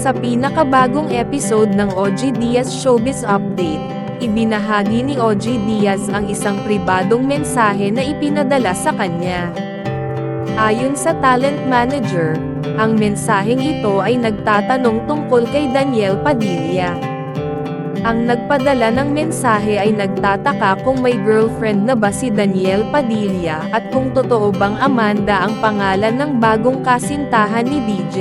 Sa pinakabagong episode ng OG Diaz Showbiz Update, ibinahagi ni OG Diaz ang isang pribadong mensahe na ipinadala sa kanya. Ayon sa talent manager, ang mensaheng ito ay nagtatanong tungkol kay Daniel Padilla. Ang nagpadala ng mensahe ay nagtataka kung may girlfriend na ba si Daniel Padilla at kung totoo bang Amanda ang pangalan ng bagong kasintahan ni DJ.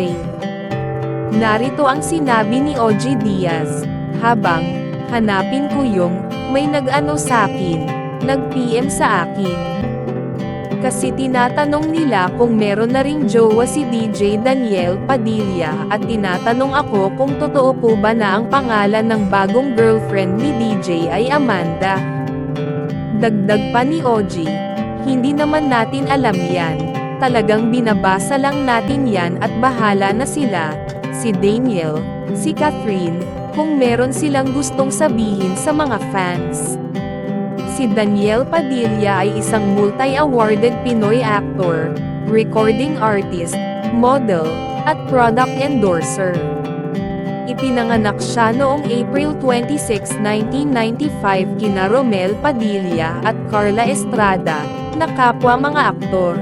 Narito ang sinabi ni OG Diaz, habang, hanapin ko yung, may nag-ano sa'kin, nag-PM sa akin. Kasi tinatanong nila kung meron na ring jowa si DJ Daniel Padilla at tinatanong ako kung totoo po ba na ang pangalan ng bagong girlfriend ni DJ ay Amanda. Dagdag pa ni OG, hindi naman natin alam yan, talagang binabasa lang natin yan at bahala na sila, si Daniel, si Catherine, kung meron silang gustong sabihin sa mga fans. Si Daniel Padilla ay isang multi-awarded Pinoy actor, recording artist, model, at product endorser. Ipinanganak siya noong April 26, 1995 kina Romel Padilla at Carla Estrada, na kapwa mga aktor.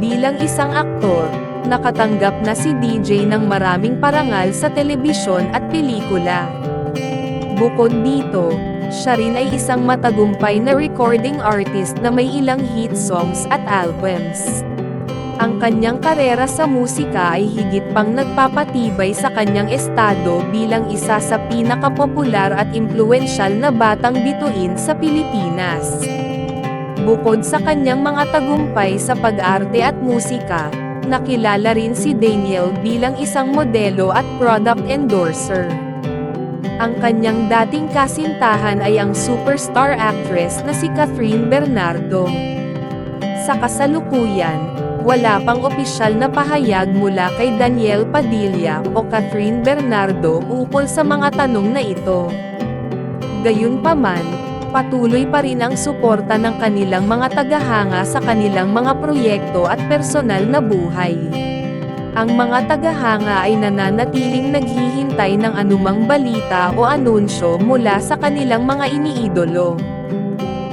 Bilang isang aktor, nakatanggap na si DJ ng maraming parangal sa telebisyon at pelikula. Bukod dito, siya rin ay isang matagumpay na recording artist na may ilang hit songs at albums. Ang kanyang karera sa musika ay higit pang nagpapatibay sa kanyang estado bilang isa sa pinakapopular at impluensyal na batang bituin sa Pilipinas. Bukod sa kanyang mga tagumpay sa pag-arte at musika, nakilala rin si Daniel bilang isang modelo at product endorser. Ang kanyang dating kasintahan ay ang superstar actress na si Catherine Bernardo. Sa kasalukuyan, wala pang opisyal na pahayag mula kay Daniel Padilla o Catherine Bernardo ukol sa mga tanong na ito. Gayunpaman, patuloy pa rin ang suporta ng kanilang mga tagahanga sa kanilang mga proyekto at personal na buhay. Ang mga tagahanga ay nananatiling naghihintay ng anumang balita o anunsyo mula sa kanilang mga iniidolo.